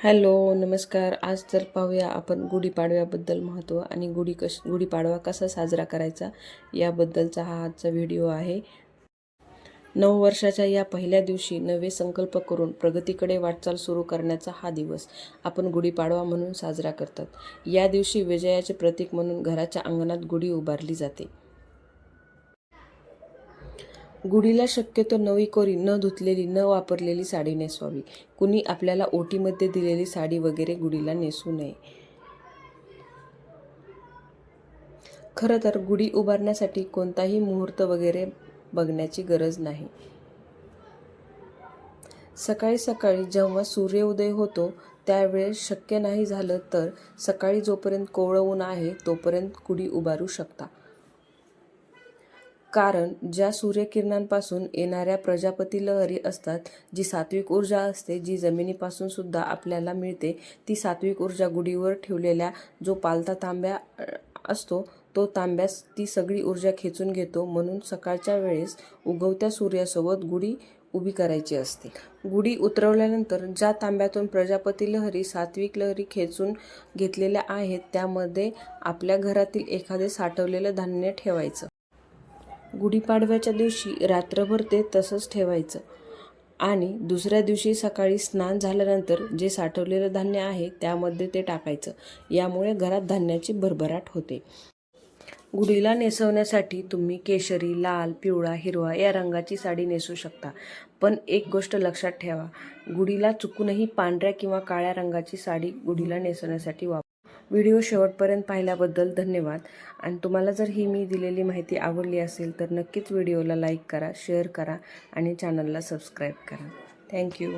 Hello नमस्कार. आज तर पाहूया आपण गुढीपाडव्याबद्दल महत्त्व आणि गुढी कश गुढीपाडवा कसा साजरा करायचा याबद्दलचा हा आजचा व्हिडिओ आहे. नऊ वर्षाच्या या पहिल्या दिवशी नवे संकल्प करून प्रगतीकडे वाटचाल सुरू करण्याचा हा दिवस आपण गुढीपाडवा म्हणून साजरा करतात. या दिवशी विजयाचे प्रतीक म्हणून घराच्या अंगणात गुढी उभारली जाते. गुढीला शक्यतो नवी कोरी न धुतलेली न वापरलेली साडी नेसवावी. कुणी आपल्याला ओटीमध्ये दिलेली साडी वगैरे गुढीला नेसू नये. खरं तर गुढी उभारण्यासाठी कोणताही मुहूर्त वगैरे बघण्याची गरज नाही. सकाळी सकाळी जेव्हा सूर्योदय होतो त्यावेळेस शक्य नाही झालं तर सकाळी जोपर्यंत कोवळं ऊन आहे तोपर्यंत गुढी उभारू शकता. कारण ज्या सूर्यकिरणांपासून येणाऱ्या प्रजापती लहरी असतात जी सात्विक ऊर्जा असते जी जमिनीपासून सुद्धा आपल्याला मिळते ती सात्विक ऊर्जा गुढीवर ठेवलेल्या जो पालता तांब्या असतो तो तांब्यास ती सगळी ऊर्जा खेचून घेतो. म्हणून सकाळच्या वेळेस उगवत्या सूर्यासोबत गुढी उभी करायची असते. गुढी उतरवल्यानंतर ज्या तांब्यातून प्रजापती लहरी सात्विक लहरी खेचून घेतलेल्या आहेत त्यामध्ये आपल्या घरातील एखादे साठवलेलं धान्य ठेवायचं. गुढीपाडव्याच्या दिवशी रात्रभर ते तसंच ठेवायचं. आणि दुसऱ्या दिवशी सकाळी स्नान झाल्यानंतर जे साठवलेलं धान्य आहे त्यामध्ये ते टाकायचं. यामुळे घरात धान्याची भरभराट होते. गुढीला नेसवण्यासाठी तुम्ही केशरी लाल पिवळा हिरवा या रंगाची साडी नेसू शकता. पण एक गोष्ट लक्षात ठेवा गुढीला चुकूनही पांढऱ्या किंवा काळ्या रंगाची साडी गुढीला नेसवण्यासाठी वापर. व्हिडिओ शेवटपर्यंत पाहिल्याबद्दल धन्यवाद. आणि तुम्हाला जर ही मी दिलेली माहिती आवडली असेल तर नक्कीच व्हिडिओला लाईक करा शेअर करा आणि चॅनलला सबस्क्राईब करा. थँक्यू